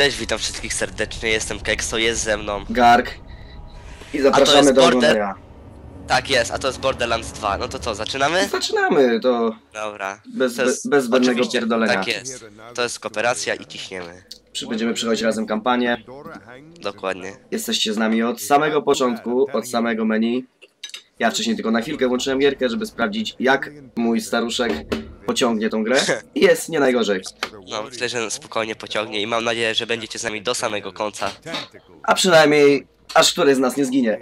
Cześć, witam wszystkich serdecznie, jestem Kekso, jest ze mną. Garg. I zapraszamy do oglądania. Tak jest, a to jest Borderlands 2. No to co, zaczynamy? Zaczynamy, to Dobra. bez, To jest- bez, zbędnego pierdolenia. Tak jest. To jest kooperacja i ciśniemy. Będziemy przechodzić razem kampanię. Dokładnie. Jesteście z nami od samego początku, od samego menu. Ja wcześniej tylko na chwilkę włączyłem gierkę, żeby sprawdzić jak mój staruszek pociągnie tą grę. I jest nie najgorzej. No, myślę, że spokojnie pociągnie i mam nadzieję, że będziecie z nami do samego końca. A przynajmniej aż któryś z nas nie zginie.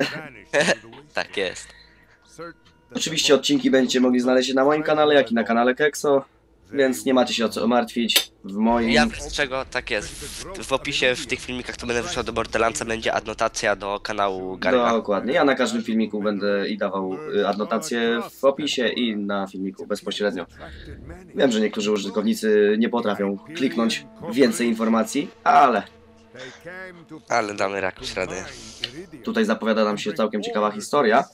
Tak jest. Oczywiście odcinki będziecie mogli znaleźć na moim kanale, jak i na kanale Kekso. Więc nie macie się o co martwić. W moim... Ja z czego tak jest. W, w opisie w tych filmikach, to będę wrzucał do Borderlandsa, będzie adnotacja do kanału Garga. Dokładnie. Ja na każdym filmiku będę i dawał y, adnotacje w opisie i na filmiku bezpośrednio. Wiem, że niektórzy użytkownicy nie potrafią kliknąć więcej informacji, ale Ale damy jakoś radę. tutaj zapowiada nam się całkiem ciekawa historia,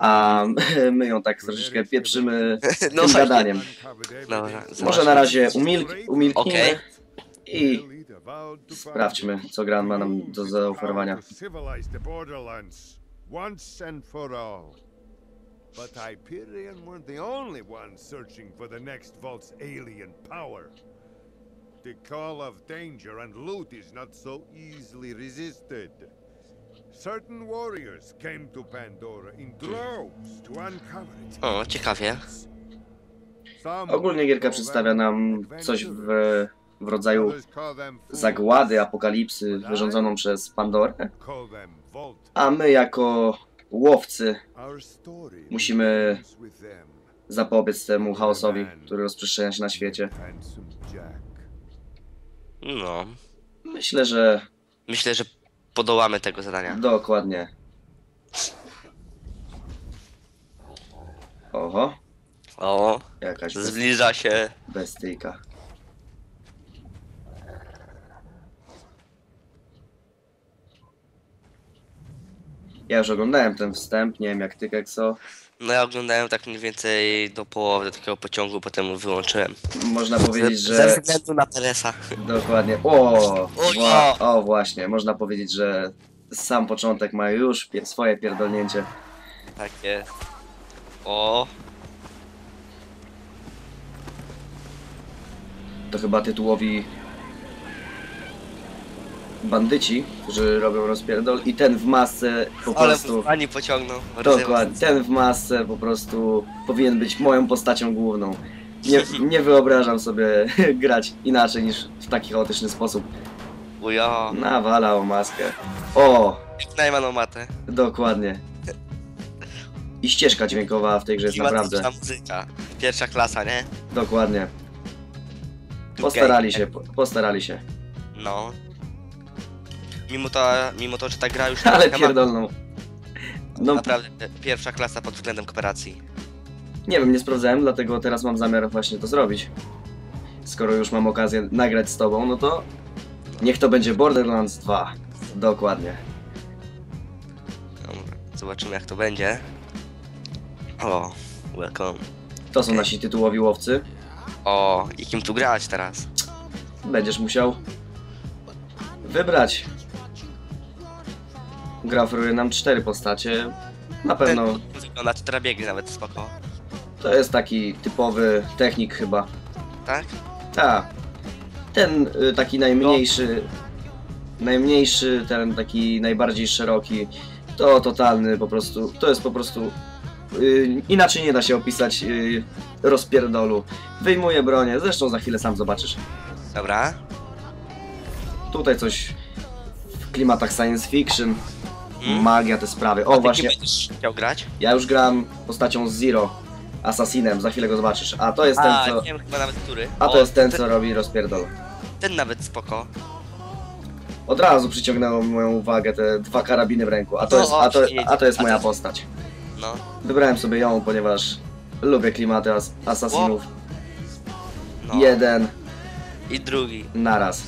a my ją tak troszeczkę pieprzymy No tym gadaniem. Dobra, Może na razie umilk, umilknijmy Okej. i sprawdźmy, co Gran ma nam do zaoferowania. Once and for all. But Hyperion weren't the only ones searching for the next vault's alien power. The call of danger and loot is not so easily resisted. Certain warriors came to Pandora in droves to uncover it. O, ciekawie. Ogólnie gierka przedstawia nam coś w, w rodzaju zagłady, apokalipsy wyrządzoną przez Pandorę, a my jako łowcy Musimy zapobiec temu chaosowi, który rozprzestrzenia się na świecie. No. Myślę, że Myślę, że podołamy tego zadania. dokładnie. Oho, O, jakaś bes- zbliża się. bestyjka. Ja już oglądałem ten wstęp, nie wiem jak ty, Kekso. No ja oglądałem tak mniej więcej do połowy takiego pociągu, potem wyłączyłem. Można powiedzieć, że... ze względu na Teresa. Dokładnie. O, O, wła- o właśnie, można powiedzieć, że sam początek ma już pie- swoje pierdolnięcie. Takie. O, To chyba tytułowi bandyci, którzy robią rozpierdol i ten w masce po ale prostu... pani pociągnął. Dokładnie, ten w masce po prostu powinien być moją postacią główną. Nie, nie wyobrażam sobie grać inaczej niż w taki chaotyczny sposób. Ujo. Nawala o maskę. O, Najmaną matę. dokładnie. I ścieżka dźwiękowa w tej grze jest naprawdę. Muzyka. Pierwsza klasa, nie? Dokładnie. Postarali się, po- postarali się. No. Mimo to, mimo to, że ta gra już Ale ma pierdolną. No, naprawdę pierwsza klasa pod względem kooperacji. nie wiem, nie sprawdzałem, dlatego teraz mam zamiar właśnie to zrobić. Skoro już mam okazję nagrać z tobą, no to niech to będzie Borderlands 2. Dokładnie. Dobra, zobaczymy jak to będzie. O, welcome. To są Okej. nasi tytułowi łowcy. O, i kim tu grać teraz? Będziesz musiał wybrać. Gra oferuje nam cztery postacie. Na pewno Ten wygląda, biegnie nawet spoko. to jest taki typowy technik chyba. Tak? Tak. Ten y, taki najmniejszy, najmniejszy, ten taki najbardziej szeroki, to totalny po prostu, to jest po prostu, y, inaczej nie da się opisać y, rozpierdolu. Wyjmuje bronię, zresztą za chwilę sam zobaczysz. Dobra. Tutaj coś w klimatach science fiction, Hmm. magia, te sprawy. A O ty właśnie, kim będziesz chciał grać? ja już gram postacią Zero, Assassinem, za chwilę go zobaczysz. A to jest ten, A, co, nie wiem chyba nawet który. a to O, jest ten, ten, co robi rozpierdol. ten nawet spoko. Od razu przyciągnęło moją uwagę te dwa karabiny w ręku, a to No, jest, a to, a to jest A moja to- postać. No. Wybrałem sobie ją, ponieważ lubię klimaty as asasinów. no. Jeden I drugi. naraz.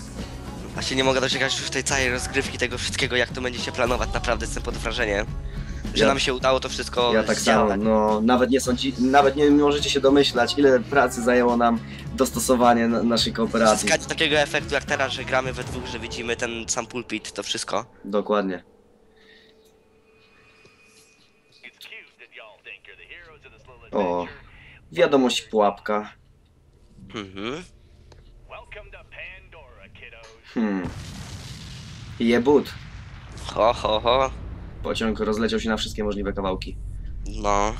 Właśnie nie mogę doczekać już tej całej rozgrywki tego wszystkiego, jak to będzie się planować. Naprawdę jestem pod wrażeniem. że Ja- nam się udało to wszystko Ja tak samo, zdziałać. no nawet nie sądzi, nawet nie możecie się domyślać, ile pracy zajęło nam dostosowanie na, naszej kooperacji. Zyskać takiego efektu jak teraz, że gramy we dwóch, że widzimy ten sam pulpit, to wszystko. Dokładnie. O, wiadomość pułapka. Mhm. Welcome to Pandora, kiddos. Hmm. Jebut. Ho, ho, ho. Pociąg rozleciał się na wszystkie możliwe kawałki. No.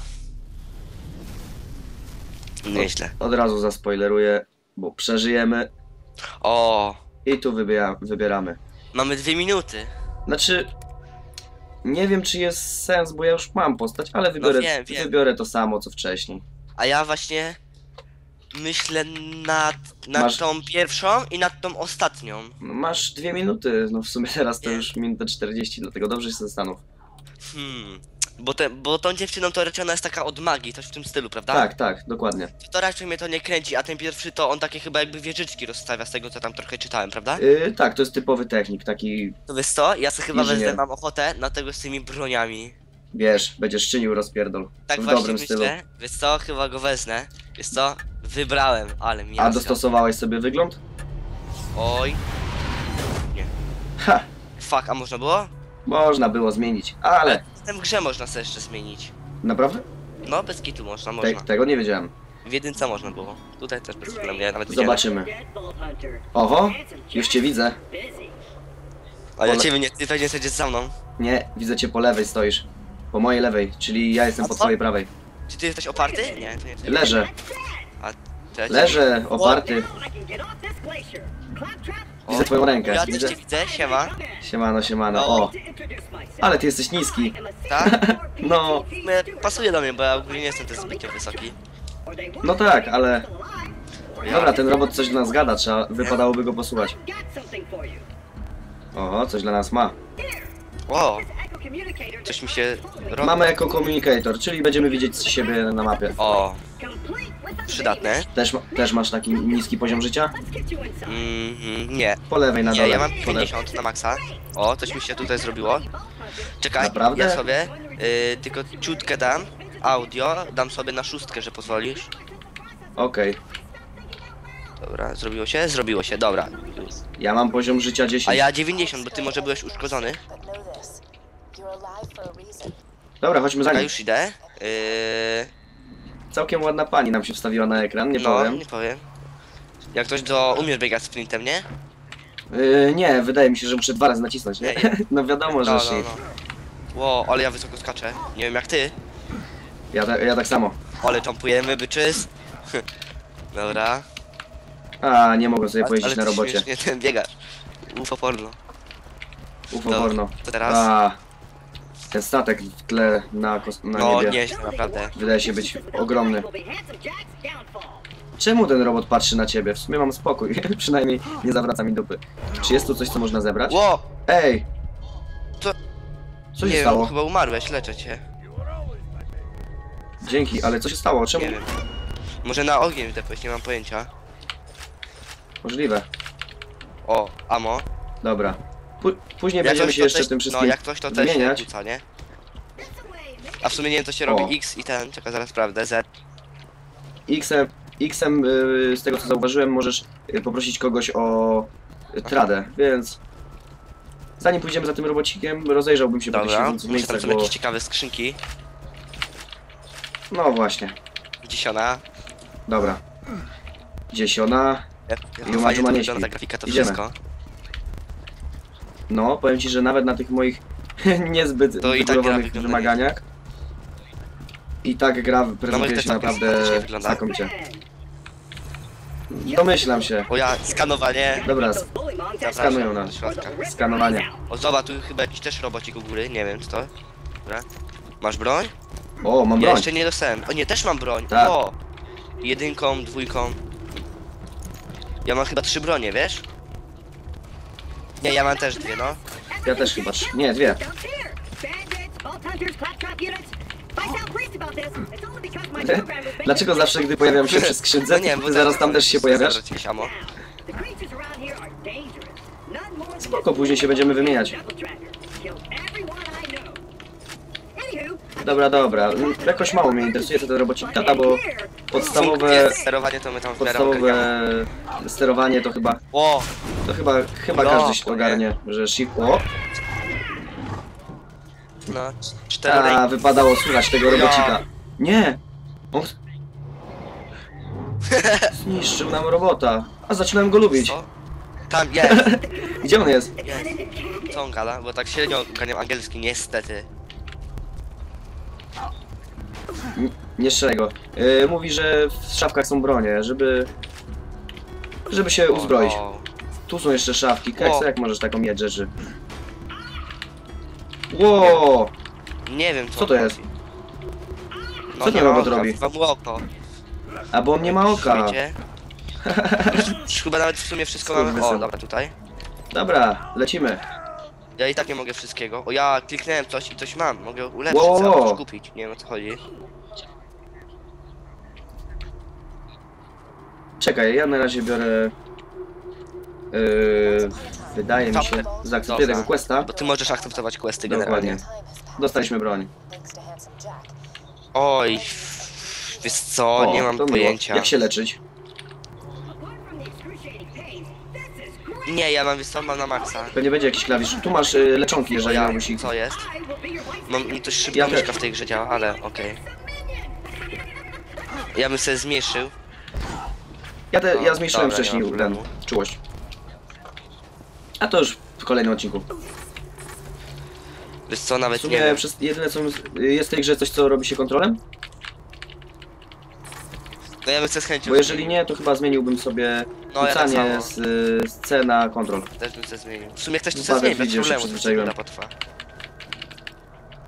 Nieźle. Od razu zaspoileruję, bo przeżyjemy O, i tu wybiera, wybieramy. mamy dwie minuty. Znaczy, nie wiem czy jest sens, bo ja już mam postać, ale wybiorę, No wiem, wiem. wybiorę to samo co wcześniej. A ja właśnie myślę nad, nad Masz- tą pierwszą i nad tą ostatnią. No, masz dwie minuty, no w sumie teraz to już minuta 40, dlatego dobrze się zastanów. Hmm. Bo, te, bo tą dziewczyną to raczej ona jest taka od magii, coś w tym stylu, prawda? Tak, tak, dokładnie. To raczej mnie to nie kręci, a ten pierwszy to on takie chyba jakby wieżyczki rozstawia z tego co tam trochę czytałem, prawda? Yy, tak, to jest typowy technik, taki, To wiesz co? Ja sobie chyba Inżynier. wezmę, mam ochotę na tego z tymi broniami. wiesz, będziesz czynił rozpierdol. Tak w właśnie dobrym myślę. stylu. Wiesz co? Chyba go wezmę. Wiesz co? Wybrałem, ale mi A dostosowałeś sobie wygląd? Oj. Ha! Fuck, a można było? Można było zmienić, ale W tym grze można sobie jeszcze zmienić. naprawdę? No, bez kitu można, Te, można. tego nie wiedziałem. W jedynce można było. Tutaj też bez problemu, ja nawet widziałem. Zobaczymy. Oho, już cię widzę. A ja ciebie nie, ty pewnie siedzisz za mną. Nie, widzę cię po lewej stoisz. Po mojej lewej, czyli ja jestem po twojej prawej. Czy ty jesteś oparty? Nie, to nie. Leżę, Cię- leżę, oparty. O, Widzę twoją rękę. Ja też Widzę. cię widzę, siema. Siemano, siemano. No. O, ale ty jesteś niski. Tak? No, W sumie Pasuje do mnie, bo ja ogólnie nie jestem też zbytnio wysoki. no tak, ale... Dobra, ten robot coś dla nas gada, trzeba, wypadałoby go posłuchać. Oho, coś dla nas ma. O, coś mi się robi. Mamy jako communicator, czyli będziemy widzieć siebie na mapie. O, przydatne. Też, ma- też masz taki niski poziom życia? Mhm, nie. Po lewej na Nie, dole. ja mam Po lewej. 50 na maksa. O, coś mi się tutaj zrobiło. Czekaj, Naprawdę? ja sobie y, tylko ciutkę dam audio, dam sobie na szóstkę, że pozwolisz. Okej, Dobra, zrobiło się? Zrobiło się, dobra. ja mam poziom życia 10. A ja 90, bo ty może byłeś uszkodzony. but know this. You're alive for a reason. Dobra, chodźmy za Ja nim. już idę. Yy, Całkiem ładna pani nam się wstawiła na ekran, nie no, powiem. nie powiem. Jak ktoś to umiesz biegać sprintem, nie? Yy, nie, wydaje mi się, że muszę dwa razy nacisnąć, nie? Nie. No wiadomo, że No, no, shift. no. Ło, ale ja wysoko skaczę. Nie wiem jak ty, Ja, ta, ja tak samo. ale jumpujemy, byczys. Dobra. A, nie mogę sobie Ale- pojeździć ale na robocie. śmiesznie ten biegasz. Ufo porno. Ufo Dobra, porno. to teraz? A, ten statek w tle na, na No, niebie nieźle, naprawdę. wydaje się być ogromny. Czemu ten robot patrzy na ciebie? W sumie mam spokój, przynajmniej nie zawraca mi dupy. Czy jest tu coś, co można zebrać? Ło! Ej! Co? Co nie się wiem, stało? chyba umarłeś, leczę cię. Dzięki, ale co się stało? Czemu? Nie wiem. Może na ogień wdepłeś, nie mam pojęcia. Możliwe. O, amo. Dobra. Pó- później Jak będziemy coś, się to jeszcze też- tym wszystkim No, jak coś to też się kłóca, nie? A w sumie nie wiem, co się robi O. X i ten, czekaj, zaraz sprawdzę, Z. Xem, Xem y, z tego co zauważyłem, możesz y, poprosić kogoś o y, tradę, więc zanim pójdziemy za tym robocikiem, rozejrzałbym się po tych Dobra, siedzących może tam miejscach, są bo... jakieś ciekawe skrzynki. No właśnie, Dziesiona. dobra. Dziesiona. Jak, jak I to fajnie to nie ta grafika, to Idziemy. wszystko. No, powiem ci, że nawet na tych moich niezbyt To i tak wymaganiach i tak gra prezentuje się tak naprawdę znakomicie. Domyślam się. O ja, skanowanie. Dobra, skanują nas. skanowanie. O zobacz, tu chyba jakiś też robocik u góry, nie wiem co to. Dobra. Masz broń? O, mam Ja broń. jeszcze nie dostałem. O nie, też mam broń. Tak. O! Jedynką, dwójką. Ja mam chyba trzy bronie, wiesz? Nie, ja mam też dwie, no. Ja też chyba trzy. Nie, dwie. Dlaczego zawsze, gdy pojawiam się przy skrzynce, No nie, bo zaraz tam też się pojawiasz? Zaraz jakieś. Spoko, później się będziemy wymieniać. Dobra, dobra. Mm, Jakoś mało mnie interesuje co ten robocik tata, bo podstawowe, sterowanie to my tam w miarę ogarniamy. podstawowe sterowanie to chyba, O, to chyba, chyba No, każdy się nie. ogarnie, że shift, o, no, cztery a wypadało słuchać tego robocika. Nie! On... Zniszczył nam robota, a zaczynałem go lubić. Co? Tam jest, Gdzie on jest? jest. Co on gada? Bo tak średnio ogarniam angielski, niestety. N- Nie szczerego. Yy, mówi, że w szafkach są bronie, żeby... Żeby się uzbroić. O, Tu są jeszcze szafki. Keksa, jak możesz taką mieć rzeczy? Ło! Nie wiem co Co to on jest? robi. Co ten nie robot oka, robi? Chyba mu oko. A bo on nie ma oka. Chyba nawet w sumie wszystko mamy. O, dobra, tutaj. Dobra, lecimy. Ja i tak nie mogę wszystkiego. O, ja kliknąłem coś i coś mam. Mogę ulepszyć, Wow. kupić. Nie wiem o co chodzi. Czekaj, ja na razie biorę... Yy, wydaje mi się, zaakceptuję Dobra. tego questa. Bo ty możesz akceptować questy Dokładnie. generalnie. Passed. Dostaliśmy broń. Oj, wiesz co, O, nie mam to miło. pojęcia. Jak się leczyć? Nie, ja mam wiesz co, mam na maksa. Pewnie będzie jakiś klawisz. Tu masz y, leczonki, jeżeli Ja, miałbyś ich. co jest? Mam mi to szybko Ja myszka też. w tej grze działa, ale okej. Ja bym sobie zmniejszył. Ja, te, No, ja zmniejszyłem dobra, wcześniej nie ma ten, problemu. czułość. A to już w kolejnym odcinku. Wiesz co, W nawet nie sumie wiem. przez, jedyne co jest w tej grze coś, co robi się kontrolem? No ja bym chcę z chęcią Bo jeżeli zmienił. nie, to chyba zmieniłbym sobie No, ja tak rzucanie samo. z, z C na kontrol. Też bym chcę zmienił. W sumie ktoś tu chce Wypadek zmienić, bez widział, się problemu, to przyzwyczaiłem. chwila potrwa.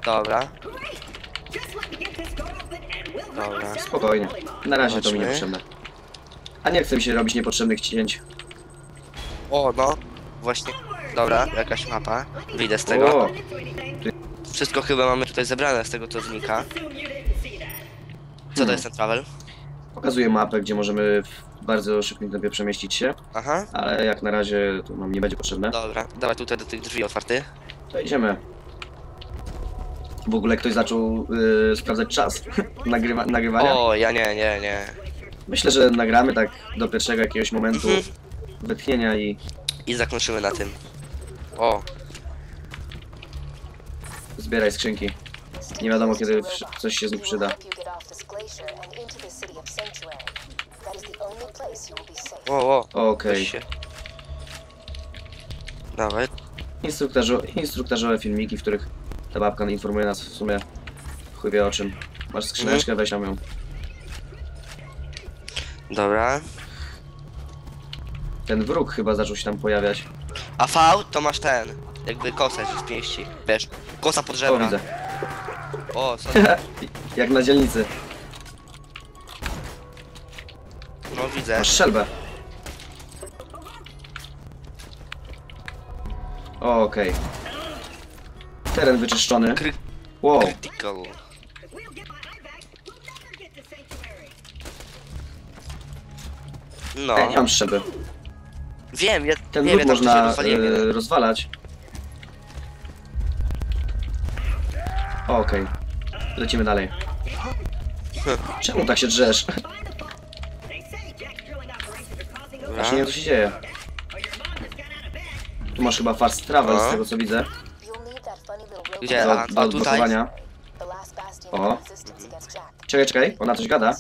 Dobra, dobra. Spokojnie. Na razie to mi Zobaczmy. niepotrzebne. A nie chcę mi się robić niepotrzebnych cięć. O, no. Właśnie. Dobra, jakaś mapa. Wyjdę z tego. O, Wszystko chyba mamy tutaj zebrane z tego co znika. Co to jest ten travel? pokazuję mapę, gdzie możemy w bardzo szybkim tempie przemieścić się, Aha. ale jak na razie to nam nie będzie potrzebne. Dobra, dawaj tutaj do tych drzwi otwarty. To idziemy. W ogóle ktoś zaczął y, sprawdzać czas nagrywa, nagrywania. O, ja nie, nie, nie. Myślę, że nagramy tak do pierwszego jakiegoś momentu Mhm. wytchnienia i I zakończymy na tym. O, zbieraj skrzynki. Nie wiadomo, kiedy coś się z nich przyda. o, o. Okej. Weź się. Dawaj. Instruktażo, instruktażowe filmiki, w których ta babka informuje nas w sumie chuj wie o czym. Masz skrzyneczkę, weź tam ją. Dobra. Ten wróg chyba zaczął się tam pojawiać. A V to masz ten. Jakby kosę z pięści. Wiesz, kosa pod O, żebra. widzę. O, co? Jak na dzielnicy. No widzę. Masz szelbę. O, Okej. Teren wyczyszczony. Kry Wow. critical. No. Ja nie mam szelby. Wiem, ja Ten nie lód wiem, można jeden. e, rozwalać. O, Okej. Lecimy dalej. Czemu tak się drzesz? Dobra. Właśnie nie wiem co się dzieje. Tu masz chyba fast travel z No. tego co widzę. Gdzie? Do, A, do a tutaj? last bastion O. Czekaj, czekaj, ona coś gada.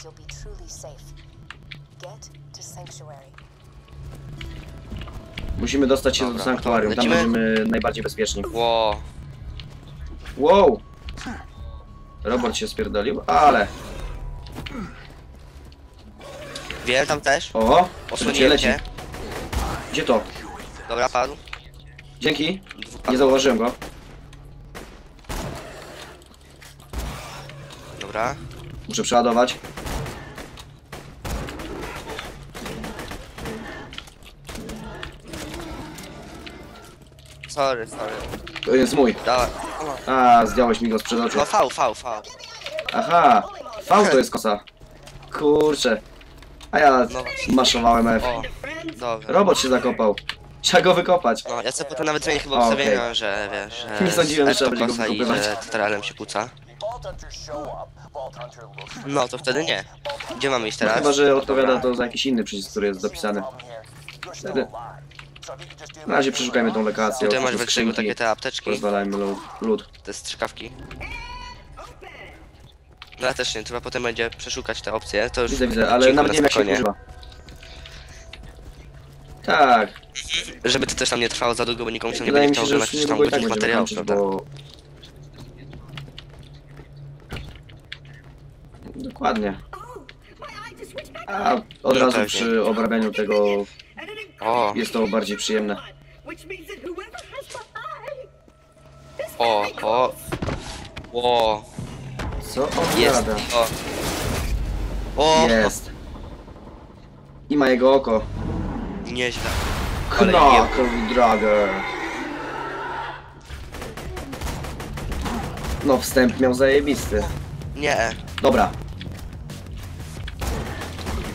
Musimy dostać się Dobra, do sanktuarium, tam lecimy? będziemy najbardziej bezpieczni. Ło. Wow! Robot się spierdolił, ale... Wiem, tam też. O! Osłoniłem leci. cię. Gdzie to? Dobra, padł. Dzięki. Nie zauważyłem go. Dobra. Muszę przeładować. Sorry, sorry. To jest mój. Dawaj. A, zdjąłeś mi go sprzed oczu. No V, V, V. Aha! V to jest kosa. Kurczę. A ja No właśnie. maszowałem F. O. Dobra. Robot się zakopał. Trzeba go wykopać. No, ja sobie potem nawet zmienię chyba O, ustawienia, że wiesz, że Nie sądziłem, że trzeba będzie go i że tutorialem się kłóca. No to wtedy nie. Gdzie mamy iść teraz? Chyba, że odpowiada to za jakiś inny przycisk, który jest still Wtedy- Na razie przeszukajmy tą lokację. Tutaj masz takie te apteczki, Rozwalajmy lód- lód. te strzykawki. No ja też nie, trzeba potem będzie przeszukać te opcje, to już Widzę, widzę, ale nawet na nie wiem jak się używa. Tak, Żeby to też tam nie trwało za długo, bo nikomu się nie wydaje będzie mi się, chciał że oglądać już już tam niedługo i tak materiałów, prawda? bo... Dokładnie. A od No razu pewnie. przy obrabianiu tego O, jest to bardziej przyjemne. O, o. Ło, Co on jest, gada? o. O, Jest. I ma jego oko. nieźle. Ale Knuckle Dragger. No, wstęp miał zajebisty. nie, Dobra.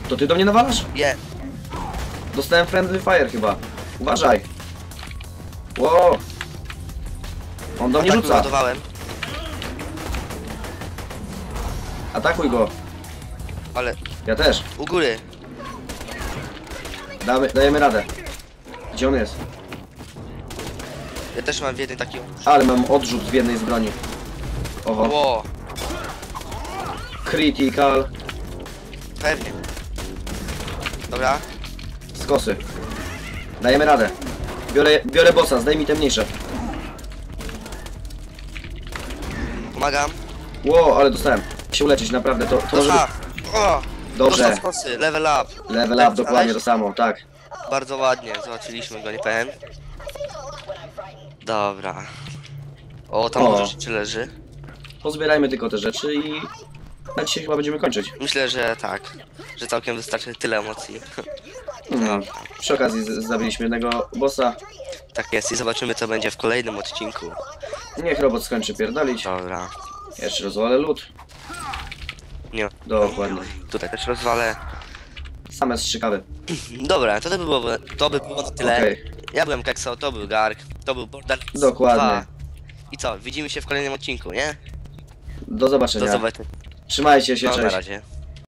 To ty do mnie nawalasz? nie, Dostałem Friendly Fire chyba. Uważaj. Wow. On do mnie rzuca. Atakuj go. ale Ja też. u góry. Damy, dajemy radę. Gdzie on jest? Ja też mam w jednej taki... Ale mam odrzut w jednej z broni. Oho. Ło, Critical. pewnie. Dobra, Z kosy. Dajemy radę. Biorę, biorę bossa, zdaj mi te mniejsze. pomagam. Ło, ale dostałem. Się uleczyć, naprawdę. To, to o, Dobrze. prosto z kosy, level up. Level up, dokładnie to samo, tak. Bardzo ładnie, załatwiliśmy go, nie powiem. Dobra. O, tam O. dużo rzeczy leży. Pozbierajmy tylko te rzeczy i... Na dzisiaj chyba będziemy kończyć. Myślę, że tak. Że całkiem wystarczy tyle emocji. No. Przy okazji z- zabiliśmy jednego bossa. tak jest i zobaczymy co będzie w kolejnym odcinku. Niech robot skończy pierdolić. Dobra. Jeszcze rozwalę lód. Nie. Dokładnie. Tutaj też rozwalę. Same strzykawy. Dobra, to by było, to by było na tyle. Okej. Ja byłem Kekso, to był Garg, to był Borderlands Dokładnie. 2. I co, widzimy się w kolejnym odcinku, nie? Do zobaczenia. Do zobaczenia. Trzymajcie się, No, na cześć. razie.